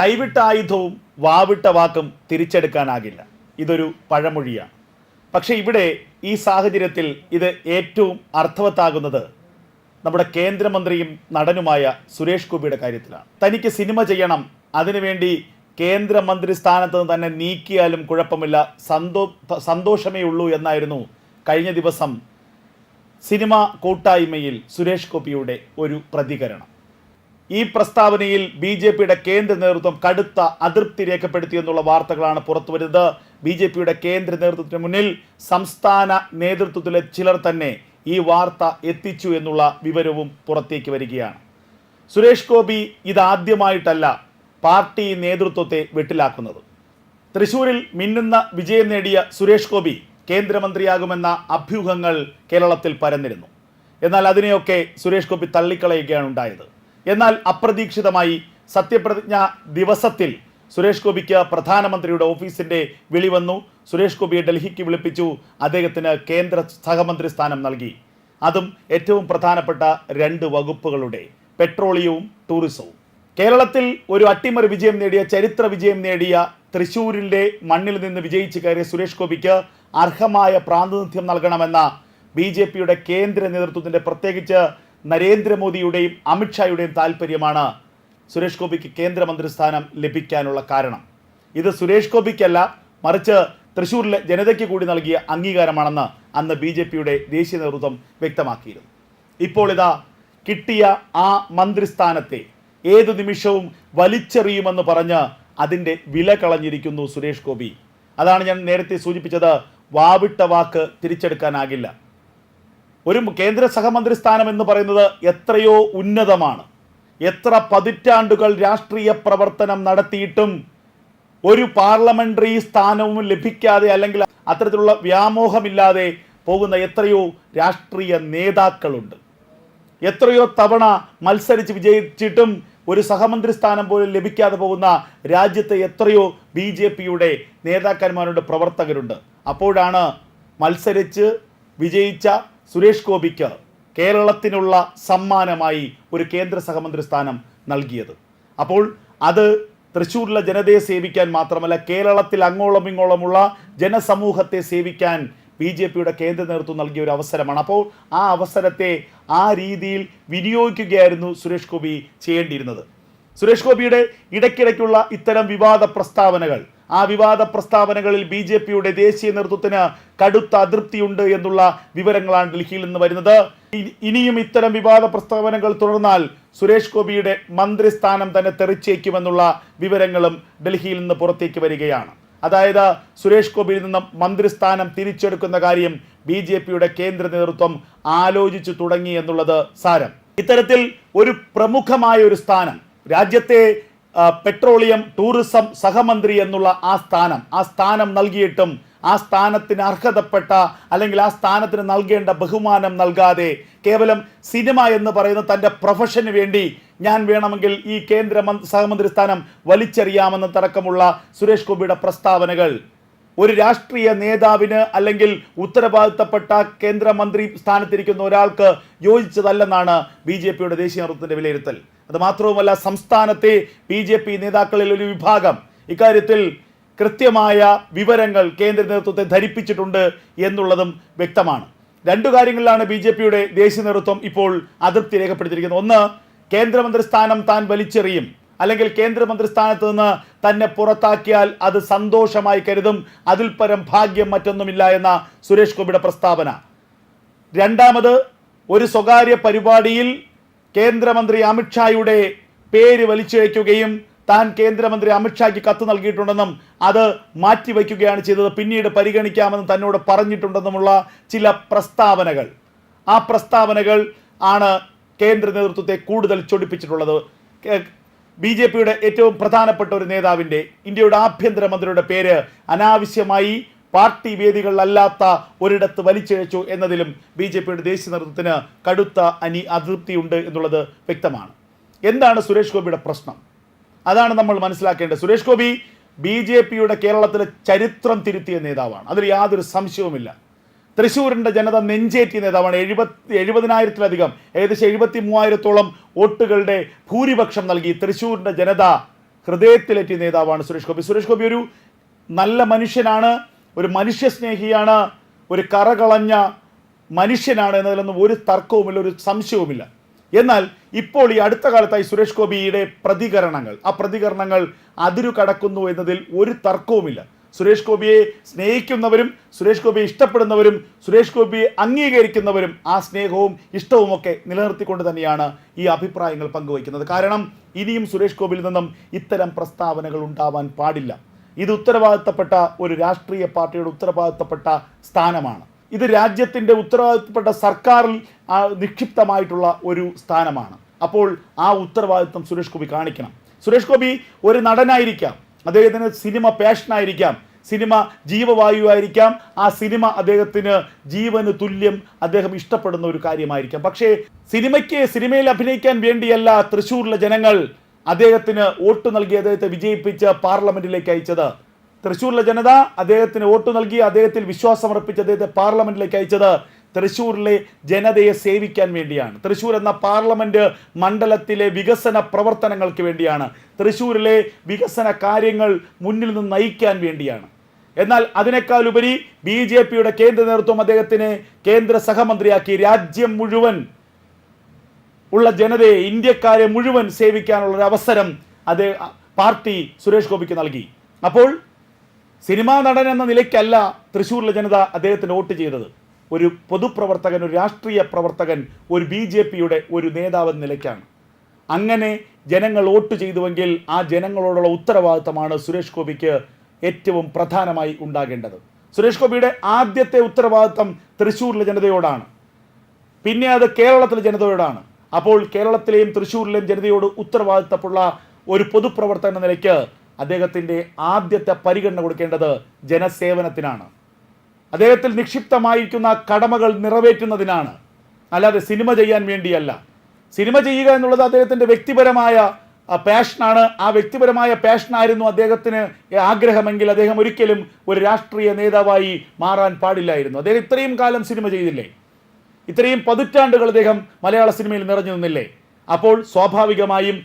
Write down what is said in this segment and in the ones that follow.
കൈവിട്ട ആയുധവും വാവിട്ട വാക്കും തിരിച്ചെടുക്കാനാകില്ല. ഇതൊരു പഴമൊഴിയാണ്. പക്ഷേ ഇവിടെ ഈ സാഹചര്യത്തിൽ ഇത് ഏറ്റവും അർത്ഥവത്താകുന്നത് നമ്മുടെ കേന്ദ്രമന്ത്രിയും നടനുമായ സുരേഷ് ഗോപിയുടെ കാര്യത്തിലാണ്. തനിക്ക് സിനിമ ചെയ്യണം അതിനുവേണ്ടി കേന്ദ്രമന്ത്രി സ്ഥാനത്ത് നിന്ന് തന്നെ നീക്കിയാലും കുഴപ്പമില്ല സന്തോ സന്തോഷമേ ഉള്ളൂ എന്നായിരുന്നു കഴിഞ്ഞ ദിവസം സിനിമ കൂട്ടായ്മയിൽ സുരേഷ് ഗോപിയുടെ ഒരു പ്രതികരണം. ഈ പ്രസ്താവനയിൽ ബി ജെ പിയുടെ കേന്ദ്ര നേതൃത്വം കടുത്ത അതൃപ്തി രേഖപ്പെടുത്തി എന്നുള്ള വാർത്തകളാണ് പുറത്തുവരുന്നത് ബി ജെ പിയുടെ കേന്ദ്ര നേതൃത്വത്തിന് മുന്നിൽ സംസ്ഥാന നേതൃത്വത്തിലെ ചിലർ തന്നെ ഈ വാർത്ത എത്തിച്ചു എന്നുള്ള വിവരവും പുറത്തേക്ക് വരികയാണ്. സുരേഷ് ഗോപി ഇതാദ്യമായിട്ടല്ല പാർട്ടി നേതൃത്വത്തെ വെട്ടിലാക്കുന്നത്. തൃശൂരിൽ മിന്നുന്ന വിജയം നേടിയ സുരേഷ് ഗോപി കേന്ദ്രമന്ത്രിയാകുമെന്ന അഭ്യൂഹങ്ങൾ കേരളത്തിൽ പരന്നിരുന്നു. എന്നാൽ അതിനെയൊക്കെ സുരേഷ് ഗോപി തള്ളിക്കളയുകയാണ് ഉണ്ടായത്. എന്നാൽ അപ്രതീക്ഷിതമായി സത്യപ്രതിജ്ഞ ദിവസത്തിൽ സുരേഷ് ഗോപിക്ക് പ്രധാനമന്ത്രിയുടെ ഓഫീസിന്റെ വിളി വന്നു. സുരേഷ് ഗോപിയെ ഡൽഹിക്ക് വിളിപ്പിച്ചു. അദ്ദേഹത്തിന് കേന്ദ്ര സഹമന്ത്രി സ്ഥാനം നൽകി. അതും ഏറ്റവും പ്രധാനപ്പെട്ട രണ്ട് വകുപ്പുകളുടെ പെട്രോളിയവും ടൂറിസവും. കേരളത്തിൽ ഒരു അട്ടിമറി വിജയം നേടിയ ചരിത്ര വിജയം നേടിയ തൃശൂരിന്റെ മണ്ണിൽ നിന്ന് വിജയിച്ച് കയറിയ സുരേഷ് ഗോപിക്ക് അർഹമായ പ്രാതിനിധ്യം നൽകണമെന്ന ബി കേന്ദ്ര നേതൃത്വത്തിന്റെ പ്രത്യേകിച്ച് നരേന്ദ്രമോദിയുടെയും അമിത്ഷായുടെയും താല്പര്യമാണ് സുരേഷ് ഗോപിക്ക് കേന്ദ്രമന്ത്രിസ്ഥാനം ലഭിക്കാനുള്ള കാരണം. ഇത് സുരേഷ് ഗോപിക്കല്ല മറിച്ച് തൃശ്ശൂരിലെ ജനതയ്ക്ക് കൂടി നൽകിയ അംഗീകാരമാണെന്ന് അന്ന് ബി ജെ പിയുടെ ദേശീയ നേതൃത്വം വ്യക്തമാക്കിയിരുന്നു. ഇപ്പോൾ ഇതാ കിട്ടിയ ആ മന്ത്രിസ്ഥാനത്തെ ഏതു നിമിഷവും വലിച്ചെറിയുമെന്ന് പറഞ്ഞ് അതിന്റെ വില കളഞ്ഞിരിക്കുന്നു സുരേഷ് ഗോപി. അതാണ് ഞാൻ നേരത്തെ സൂചിപ്പിച്ചത് വാവിട്ട വാക്ക് തിരിച്ചെടുക്കാനാകില്ല. ഒരു കേന്ദ്ര സഹമന്ത്രി സ്ഥാനം എന്ന് പറയുന്നത് എത്രയോ ഉന്നതമാണ്. എത്ര പതിറ്റാണ്ടുകൾ രാഷ്ട്രീയ പ്രവർത്തനം നടത്തിയിട്ടും ഒരു പാർലമെന്ററി സ്ഥാനവും ലഭിക്കാതെ അല്ലെങ്കിൽ അത്തരത്തിലുള്ള വ്യാമോഹമില്ലാതെ പോകുന്ന എത്രയോ രാഷ്ട്രീയ നേതാക്കളുണ്ട്. എത്രയോ തവണ മത്സരിച്ച് വിജയിച്ചിട്ടും ഒരു സഹമന്ത്രി സ്ഥാനം പോലും ലഭിക്കാതെ പോകുന്ന രാജ്യത്തെ എത്രയോ ബി ജെ പിയുടെ നേതാക്കന്മാരുണ്ട് പ്രവർത്തകരുണ്ട്. അപ്പോഴാണ് മത്സരിച്ച് വിജയിച്ച സുരേഷ് ഗോപിക്ക് കേരളത്തിനുള്ള സമ്മാനമായി ഒരു കേന്ദ്ര സഹമന്ത്രി സ്ഥാനം നൽകിയത്. അപ്പോൾ അത് തൃശ്ശൂരിലെ ജനതയെ സേവിക്കാൻ മാത്രമല്ല കേരളത്തിൽ അങ്ങോളം ഇങ്ങോളമുള്ള ജനസമൂഹത്തെ സേവിക്കാൻ ബി ജെ പിയുടെ കേന്ദ്ര നേതൃത്വം നൽകിയ ഒരു അവസരമാണ്. അപ്പോൾ ആ അവസരത്തെ ആ രീതിയിൽ വിനിയോഗിക്കുകയായിരുന്നു സുരേഷ് ഗോപി ചെയ്യേണ്ടിയിരുന്നത്. സുരേഷ് ഗോപിയുടെ ഇടയ്ക്കിടയ്ക്കുള്ള ഇത്തരം വിവാദ പ്രസ്താവനകൾ ആ വിവാദ പ്രസ്താവനകളിൽ ബി ജെ പിയുടെ ദേശീയ നേതൃത്വത്തിന് കടുത്ത അതൃപ്തിയുണ്ട് എന്നുള്ള വിവരങ്ങളാണ് ഡൽഹിയിൽ നിന്ന് വരുന്നത്. ഇനിയും ഇത്തരം വിവാദ പ്രസ്താവനകൾ തുടർന്നാൽ സുരേഷ് ഗോപിയുടെ മന്ത്രിസ്ഥാനം തന്നെ തെറിച്ചേക്കുമെന്നുള്ള വിവരങ്ങളും ഡൽഹിയിൽ നിന്ന് പുറത്തേക്ക് വരികയാണ്. അതായത് സുരേഷ് ഗോപിയിൽ നിന്നും മന്ത്രിസ്ഥാനം തിരിച്ചെടുക്കുന്ന കാര്യം ബി ജെ പിയുടെ കേന്ദ്ര നേതൃത്വം ആലോചിച്ചു തുടങ്ങി എന്നുള്ളത് സാരം. ഇത്തരത്തിൽ ഒരു പ്രമുഖമായ ഒരു സ്ഥാനം രാജ്യത്തെ പെട്രോളിയം ടൂറിസം സഹമന്ത്രി എന്നുള്ള ആ സ്ഥാനം ആ സ്ഥാനം നൽകിയിട്ടും ആ സ്ഥാനത്തിന് അർഹതപ്പെട്ട അല്ലെങ്കിൽ ആ സ്ഥാനത്തിന് നൽകേണ്ട ബഹുമാനം നൽകാതെ കേവലം സിനിമ എന്ന് പറയുന്ന തന്റെ പ്രൊഫഷന് വേണ്ടി ഞാൻ വേണമെങ്കിൽ ഈ കേന്ദ്ര സഹമന്ത്രി സ്ഥാനം വലിച്ചെറിയാമെന്ന തടക്കമുള്ള സുരേഷ് ഗോപിയുടെ പ്രസ്താവനകൾ. ഒരു രാഷ്ട്രീയ നേതാവിന് അല്ലെങ്കിൽ ഉത്തരവാദിത്തപ്പെട്ട കേന്ദ്രമന്ത്രി സ്ഥാനത്തിരിക്കുന്ന ഒരാൾക്ക് യോജിച്ചതല്ലെന്നാണ് ബി ജെ പിയുടെ ദേശീയ നേതൃത്വത്തിന്റെ വിലയിരുത്തൽ. അത് മാത്രവുമല്ല സംസ്ഥാനത്തെ ബി ജെ പി നേതാക്കളിൽ ഒരു വിഭാഗം ഇക്കാര്യത്തിൽ കൃത്യമായ വിവരങ്ങൾ കേന്ദ്ര നേതൃത്വത്തെ ധരിപ്പിച്ചിട്ടുണ്ട് എന്നുള്ളതും വ്യക്തമാണ്. രണ്ടു കാര്യങ്ങളിലാണ് ബി ജെ പിയുടെ ദേശീയ നേതൃത്വം ഇപ്പോൾ അതൃപ്തി രേഖപ്പെടുത്തിയിരിക്കുന്നത്. ഒന്ന് കേന്ദ്രമന്ത്രി സ്ഥാനം താൻ വലിച്ചെറിയും. അല്ലെങ്കിൽ കേന്ദ്രമന്ത്രി സ്ഥാനത്ത് നിന്ന് തന്നെ പുറത്താക്കിയാൽ അത് സന്തോഷമായി കരുതും. അതിൽ പരം ഭാഗ്യം മറ്റൊന്നുമില്ല എന്ന സുരേഷ് ഗോപിയുടെ പ്രസ്താവന. രണ്ടാമത് ഒരു സ്വകാര്യ പരിപാടിയിൽ കേന്ദ്രമന്ത്രി അമിത്ഷായുടെ പേര് വലിച്ചേക്കുകയും താൻ കേന്ദ്രമന്ത്രി അമിത്ഷായ്ക്ക് കത്ത് നൽകിയിട്ടുണ്ടെന്നും അത് മാറ്റിവെക്കുകയാണ് ചെയ്തത്. പിന്നീട് പരിഗണിക്കാമെന്ന് തന്നോട് പറഞ്ഞിട്ടുണ്ടെന്നുമുള്ള ചില പ്രസ്താവനകൾ. ആ പ്രസ്താവനകൾ ആണ് കേന്ദ്ര നേതൃത്വത്തെ കൂടുതൽ ചൊടിപ്പിച്ചിട്ടുള്ളത്. ബി ജെ പിയുടെ ഏറ്റവും പ്രധാനപ്പെട്ട ഒരു നേതാവിന്റെ ഇന്ത്യയുടെ ആഭ്യന്തരമന്ത്രിയുടെ പേര് അനാവശ്യമായി പാർട്ടി വേദികളിലല്ലാത്ത ഒരിടത്ത് വലിച്ചിഴച്ചു എന്നതിലും ബി ജെ പിയുടെ ദേശീയ നേതൃത്വത്തിന് കടുത്ത അനി അതൃപ്തിയുണ്ട് എന്നുള്ളത് വ്യക്തമാണ്. എന്താണ് സുരേഷ് ഗോപിയുടെ പ്രശ്നം? അതാണ് നമ്മൾ മനസ്സിലാക്കേണ്ടത്. സുരേഷ് ഗോപി ബി ജെ പിയുടെ കേരളത്തിലെ ചരിത്രം തിരുത്തിയ നേതാവാണ്. അതിൽ യാതൊരു സംശയവുമില്ല. തൃശ്ശൂരിന്റെ ജനത നെഞ്ചേറ്റിയ നേതാവാണ്. എഴുപത്തി എഴുപതിനായിരത്തിലധികം ഏകദേശം എഴുപത്തി മൂവായിരത്തോളം വോട്ടുകളുടെ ഭൂരിപക്ഷം നൽകി തൃശ്ശൂരിന്റെ ജനത ഹൃദയത്തിലെത്തിയ നേതാവാണ് സുരേഷ് ഗോപി. സുരേഷ് ഗോപി ഒരു നല്ല മനുഷ്യനാണ്. ഒരു മനുഷ്യസ്നേഹിയാണ് ഒരു കറകളഞ്ഞ മനുഷ്യനാണ് എന്നതിലൊന്നും ഒരു തർക്കവുമില്ല ഒരു സംശയവുമില്ല. എന്നാൽ ഇപ്പോൾ ഈ അടുത്ത കാലത്തായി സുരേഷ് ഗോപിയുടെ പ്രതികരണങ്ങൾ ആ പ്രതികരണങ്ങൾ അതിരു കടക്കുന്നു എന്നതിൽ ഒരു തർക്കവുമില്ല. സുരേഷ് ഗോപിയെ സ്നേഹിക്കുന്നവരും സുരേഷ് ഗോപിയെ ഇഷ്ടപ്പെടുന്നവരും സുരേഷ് ഗോപിയെ അംഗീകരിക്കുന്നവരും ആ സ്നേഹവും ഇഷ്ടവും ഒക്കെ നിലനിർത്തിക്കൊണ്ട് തന്നെയാണ് ഈ അഭിപ്രായങ്ങൾ പങ്കുവയ്ക്കുന്നത്. കാരണം ഇനിയും സുരേഷ് ഗോപിയിൽ നിന്നും ഇത്തരം പ്രസ്താവനകൾ ഉണ്ടാവാൻ പാടില്ല. ഇത് ഉത്തരവാദിത്തപ്പെട്ട ഒരു രാഷ്ട്രീയ പാർട്ടിയുടെ ഉത്തരവാദിത്തപ്പെട്ട സ്ഥാനമാണ്. ഇത് രാജ്യത്തിന്റെ ഉത്തരവാദിത്തപ്പെട്ട സർക്കാരിൽ നിക്ഷിപ്തമായിട്ടുള്ള ഒരു സ്ഥാനമാണ്. അപ്പോൾ ആ ഉത്തരവാദിത്വം സുരേഷ് ഗോപി കാണിക്കണം. സുരേഷ് ഗോപി ഒരു നടനായിരിക്കാം. അദ്ദേഹത്തിന് സിനിമ പാഷനായിരിക്കാം സിനിമ ജീവവായു ആയിരിക്കാം. ആ സിനിമ അദ്ദേഹത്തിന് ജീവന് തുല്യം അദ്ദേഹം ഇഷ്ടപ്പെടുന്ന ഒരു കാര്യമായിരിക്കാം. പക്ഷേ സിനിമയ്ക്ക് സിനിമയിൽ അഭിനയിക്കാൻ വേണ്ടിയല്ല തൃശ്ശൂരിലെ ജനങ്ങൾ അദ്ദേഹത്തിന് വോട്ട് നൽകി അദ്ദേഹത്തെ വിജയിപ്പിച്ച് പാർലമെന്റിലേക്ക് അയച്ചത്. തൃശ്ശൂരിലെ ജനത അദ്ദേഹത്തിന് വോട്ട് നൽകി അദ്ദേഹത്തിൽ വിശ്വാസമർപ്പിച്ച് അദ്ദേഹത്തെ പാർലമെന്റിലേക്ക് അയച്ചത് തൃശ്ശൂരിലെ ജനതയെ സേവിക്കാൻ വേണ്ടിയാണ്. തൃശ്ശൂർ എന്ന പാർലമെന്റ് മണ്ഡലത്തിലെ വികസന പ്രവർത്തനങ്ങൾക്ക് വേണ്ടിയാണ്. തൃശ്ശൂരിലെ വികസന കാര്യങ്ങൾ മുന്നിൽ നിന്ന് നയിക്കാൻ വേണ്ടിയാണ്. എന്നാൽ അതിനേക്കാൾ ഉപരി ബി ജെ പിയുടെ കേന്ദ്ര നേതൃത്വം അദ്ദേഹത്തിനെ കേന്ദ്ര സഹമന്ത്രിയാക്കി. രാജ്യം മുഴുവൻ ഉള്ള ജനതയെ ഇന്ത്യക്കാരെ മുഴുവൻ സേവിക്കാനുള്ള ഒരു അവസരം അത് പാർട്ടി സുരേഷ് ഗോപിക്ക് നൽകി. അപ്പോൾ സിനിമാ നടൻ എന്ന നിലയ്ക്കല്ല തൃശ്ശൂരിലെ ജനത അദ്ദേഹത്തിന് വോട്ട് ചെയ്തത്. ഒരു പൊതുപ്രവർത്തകൻ ഒരു രാഷ്ട്രീയ പ്രവർത്തകൻ ഒരു ബി ജെ പിയുടെ ഒരു നേതാവ് എന്ന നിലയ്ക്കാണ്. അങ്ങനെ ജനങ്ങൾ വോട്ട് ചെയ്തുവെങ്കിൽ ആ ജനങ്ങളോടുള്ള ഉത്തരവാദിത്തമാണ് സുരേഷ് ഗോപിക്ക് ഏറ്റവും പ്രധാനമായി ഉണ്ടാകേണ്ടത്. സുരേഷ് ഗോപിയുടെ ആദ്യത്തെ ഉത്തരവാദിത്തം തൃശ്ശൂരിലെ ജനതയോടാണ്. പിന്നെ അത് കേരളത്തിലെ ജനതയോടാണ്. അപ്പോൾ കേരളത്തിലെയും തൃശ്ശൂരിലെയും ജനതയോട് ഉത്തരവാദിത്തമുള്ള ഒരു പൊതുപ്രവർത്തകൻ നിലയ്ക്ക് അദ്ദേഹത്തിന്റെ ആദ്യത്തെ പരിഗണന കൊടുക്കേണ്ടത് ജനസേവനത്തിനാണ്. അദ്ദേഹത്തിൽ നിക്ഷിപ്തമായിരിക്കുന്ന കടമകൾ നിറവേറ്റുന്നതിനാണ്. അല്ലാതെ സിനിമ ചെയ്യാൻ വേണ്ടിയല്ല. സിനിമ ചെയ്യുക എന്നുള്ളത് അദ്ദേഹത്തിന്റെ വ്യക്തിപരമായ പാഷനാണ് ആ വ്യക്തിപരമായ പാഷനായിരുന്നു അദ്ദേഹത്തിന് ആഗ്രഹമെങ്കിൽ അദ്ദേഹം ഒരിക്കലും ഒരു രാഷ്ട്രീയ നേതാവായി മാറാൻ പാടില്ലായിരുന്നു. അദ്ദേഹം ഇത്രയും കാലം സിനിമ ചെയ്തില്ലേ? ഇത്രയും പതിറ്റാണ്ടുകൾ അദ്ദേഹം മലയാള സിനിമയിൽ നിറഞ്ഞു നിന്നില്ലേ? അപ്പോൾ സ്വാഭാവികമായും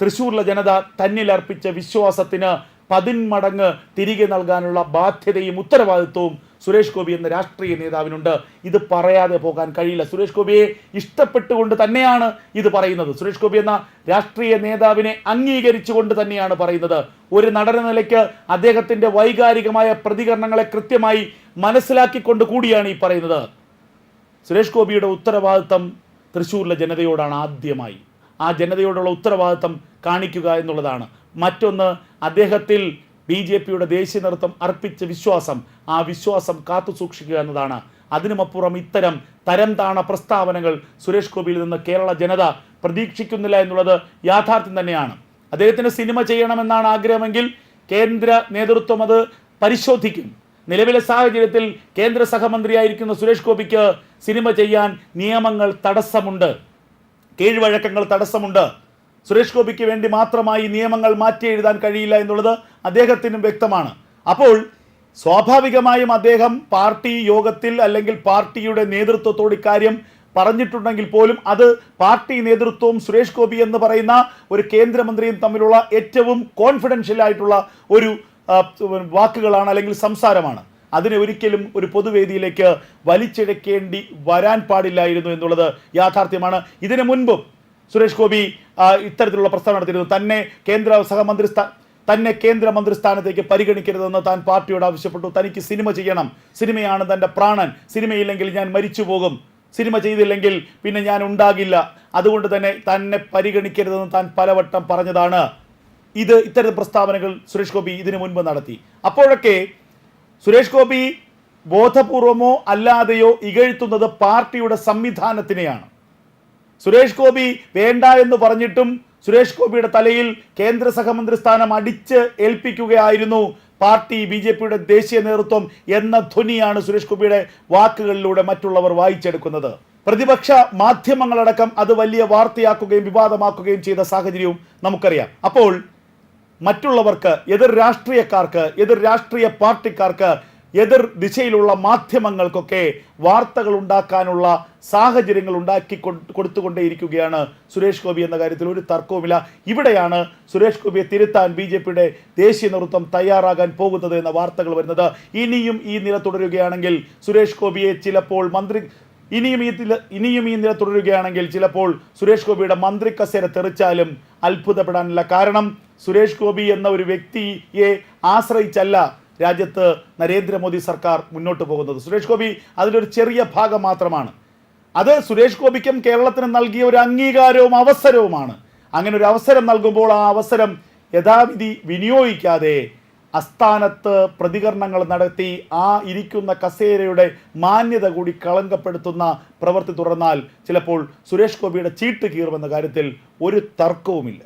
തൃശ്ശൂരിലെ ജനത തന്നിൽ അർപ്പിച്ച വിശ്വാസത്തിന് പതിന്മടങ്ങ് തിരികെ നൽകാനുള്ള ബാധ്യതയും ഉത്തരവാദിത്വവും സുരേഷ് ഗോപി എന്ന രാഷ്ട്രീയ നേതാവിനുണ്ട്. ഇത് പറയാതെ പോകാൻ കഴിയില്ല. സുരേഷ് ഗോപിയെ ഇഷ്ടപ്പെട്ടുകൊണ്ട് തന്നെയാണ് ഇത് പറയുന്നത്. സുരേഷ് ഗോപി എന്ന രാഷ്ട്രീയ നേതാവിനെ അംഗീകരിച്ചുകൊണ്ട് തന്നെയാണ് പറയുന്നത്. ഒരു നടന നിലയ്ക്ക് അദ്ദേഹത്തിന്റെ വൈകാരികമായ പ്രതികരണങ്ങളെ കൃത്യമായി മനസ്സിലാക്കിക്കൊണ്ട് കൂടിയാണ് ഈ പറയുന്നത്. സുരേഷ് ഗോപിയുടെ ഉത്തരവാദിത്തം തൃശ്ശൂരിലെ ജനതയോടാണ് ആദ്യമായി. ആ ജനതയോടുള്ള ഉത്തരവാദിത്തം കാണിക്കുക എന്നുള്ളതാണ്. മറ്റൊന്ന് അദ്ദേഹത്തിൽ ബി ജെ പിയുടെ ദേശീയ നേതൃത്വം അർപ്പിച്ച വിശ്വാസം ആ വിശ്വാസം കാത്തു സൂക്ഷിക്കുക എന്നതാണ്. അതിനുമപ്പുറം ഇത്തരം തരം താണ പ്രസ്താവനകൾ സുരേഷ് ഗോപിയിൽ നിന്ന് കേരള ജനത പ്രതീക്ഷിക്കുന്നില്ല എന്നുള്ളത് യാഥാർത്ഥ്യം തന്നെയാണ്. അദ്ദേഹത്തിന് സിനിമ ചെയ്യണമെന്നാണ് ആഗ്രഹമെങ്കിൽ കേന്ദ്ര നേതൃത്വം അത് പരിശോധിക്കും. നിലവിലെ സാഹചര്യത്തിൽ കേന്ദ്ര സഹമന്ത്രിയായിരിക്കുന്ന സുരേഷ് ഗോപിക്ക് സിനിമ ചെയ്യാൻ നിയമങ്ങൾ തടസ്സമുണ്ട്. കീഴ്വഴക്കങ്ങൾ തടസ്സമുണ്ട്. സുരേഷ് ഗോപിക്ക് വേണ്ടി മാത്രമായി നിയമങ്ങൾ മാറ്റി എഴുതാൻ കഴിയില്ല എന്നുള്ളത് അദ്ദേഹത്തിനും വ്യക്തമാണ്. അപ്പോൾ സ്വാഭാവികമായും അദ്ദേഹം പാർട്ടി യോഗത്തിൽ അല്ലെങ്കിൽ പാർട്ടിയുടെ നേതൃത്വത്തോട് ഇക്കാര്യം പറഞ്ഞിട്ടുണ്ടെങ്കിൽ പോലും അത് പാർട്ടി നേതൃത്വവും സുരേഷ് ഗോപി എന്ന് പറയുന്ന ഒരു കേന്ദ്രമന്ത്രിയും തമ്മിലുള്ള ഏറ്റവും കോൺഫിഡൻഷ്യൽ ആയിട്ടുള്ള ഒരു വാക്കുകളാണ് അല്ലെങ്കിൽ സംസാരമാണ്. അതിനെ ഒരിക്കലും ഒരു പൊതുവേദിയിലേക്ക് വലിച്ചിഴക്കേണ്ടി വരാൻ പാടില്ലായിരുന്നു എന്നുള്ളത് യാഥാർത്ഥ്യമാണ്. ഇതിനു മുൻപും സുരേഷ് ഗോപി ഇത്തരത്തിലുള്ള പ്രസ്താവന നടത്തിയിരുന്നു. തന്നെ കേന്ദ്ര സഹമന്ത്രി തന്നെ കേന്ദ്രമന്ത്രി സ്ഥാനത്തേക്ക് പരിഗണിക്കരുതെന്ന് താൻ പാർട്ടിയോട് ആവശ്യപ്പെട്ടു. തനിക്ക് സിനിമ ചെയ്യണം. സിനിമയാണ് തന്റെ പ്രാണൻ. സിനിമയില്ലെങ്കിൽ ഞാൻ മരിച്ചു പോകും. സിനിമ ചെയ്തില്ലെങ്കിൽ പിന്നെ ഞാൻ ഉണ്ടാകില്ല. അതുകൊണ്ട് തന്നെ തന്നെ പരിഗണിക്കരുതെന്ന് താൻ പലവട്ടം പറഞ്ഞതാണ്. ഇത് ഇത്തരം പ്രസ്താവനകൾ സുരേഷ് ഗോപി ഇതിനു മുൻപ് നടത്തി. അപ്പോഴൊക്കെ സുരേഷ് ഗോപി ബോധപൂർവമോ അല്ലാതെയോ ഇകഴ്ത്തുന്നത് പാർട്ടിയുടെ സംവിധാനത്തിനെയാണ്. സുരേഷ് ഗോപി വേണ്ട എന്ന് പറഞ്ഞിട്ടും സുരേഷ് ഗോപിയുടെ തലയിൽ കേന്ദ്ര സഹമന്ത്രി സ്ഥാനം അടിച്ച് ഏൽപ്പിക്കുകയായിരുന്നു പാർട്ടി ബി ജെ പിയുടെ ദേശീയ നേതൃത്വം എന്ന ധ്വനിയാണ് സുരേഷ് ഗോപിയുടെ വാക്കുകളിലൂടെ മറ്റുള്ളവർ വായിച്ചെടുക്കുന്നത്. പ്രതിപക്ഷ മാധ്യമങ്ങളടക്കം അത് വലിയ വാർത്തയാക്കുകയും വിവാദമാക്കുകയും ചെയ്ത സാഹചര്യവും നമുക്കറിയാം. അപ്പോൾ മറ്റുള്ളവർക്ക് എതിർ രാഷ്ട്രീയക്കാർക്ക് എതിർ രാഷ്ട്രീയ പാർട്ടിക്കാർക്ക് എതിർ ദിശയിലുള്ള മാധ്യമങ്ങൾക്കൊക്കെ വാർത്തകൾ ഉണ്ടാക്കാനുള്ള സാഹചര്യങ്ങൾ ഉണ്ടാക്കി കൊടുത്തുകൊണ്ടേയിരിക്കുകയാണ് സുരേഷ് ഗോപി എന്ന കാര്യത്തിൽ ഒരു തർക്കവുമില്ല ഇവിടെയാണ് സുരേഷ് ഗോപിയെ തിരുത്താൻ ബി ജെ പിയുടെ ദേശീയ നേതൃത്വം തയ്യാറാകാൻ പോകുന്നത് എന്ന വാർത്തകൾ വരുന്നത്. ഇനിയും ഈ നില തുടരുകയാണെങ്കിൽ സുരേഷ് ഗോപിയെ ചിലപ്പോൾ മന്ത്രി ഇനിയും ഈ ഇനിയും ഈ നില തുടരുകയാണെങ്കിൽ ചിലപ്പോൾ സുരേഷ് ഗോപിയുടെ മന്ത്രി കസേര തെറിച്ചാലും അത്ഭുതപ്പെടാനില്ല കാരണം സുരേഷ് ഗോപി എന്ന ഒരു വ്യക്തിയെ ആശ്രയിച്ചല്ല രാജ്യത്ത് നരേന്ദ്രമോദി സർക്കാർ മുന്നോട്ട് പോകുന്നത്. സുരേഷ് ഗോപി അതിലൊരു ചെറിയ ഭാഗം മാത്രമാണ്. അത് സുരേഷ് ഗോപിക്കും കേരളത്തിന് നൽകിയ ഒരു അംഗീകാരവും അവസരവുമാണ്. അങ്ങനെ ഒരു അവസരം നൽകുമ്പോൾ ആ അവസരം യഥാവിധി വിനിയോഗിക്കാതെ അസ്ഥാനത്ത് പ്രതികരണങ്ങൾ നടത്തി ആ ഇരിക്കുന്ന കസേരയുടെ മാന്യത കൂടി കളങ്കപ്പെടുത്തുന്ന പ്രവൃത്തി തുടർന്നാൽ ചിലപ്പോൾ സുരേഷ് ഗോപിയുടെ ചീട്ട് കീറുമെന്ന കാര്യത്തിൽ ഒരു തർക്കവുമില്ല.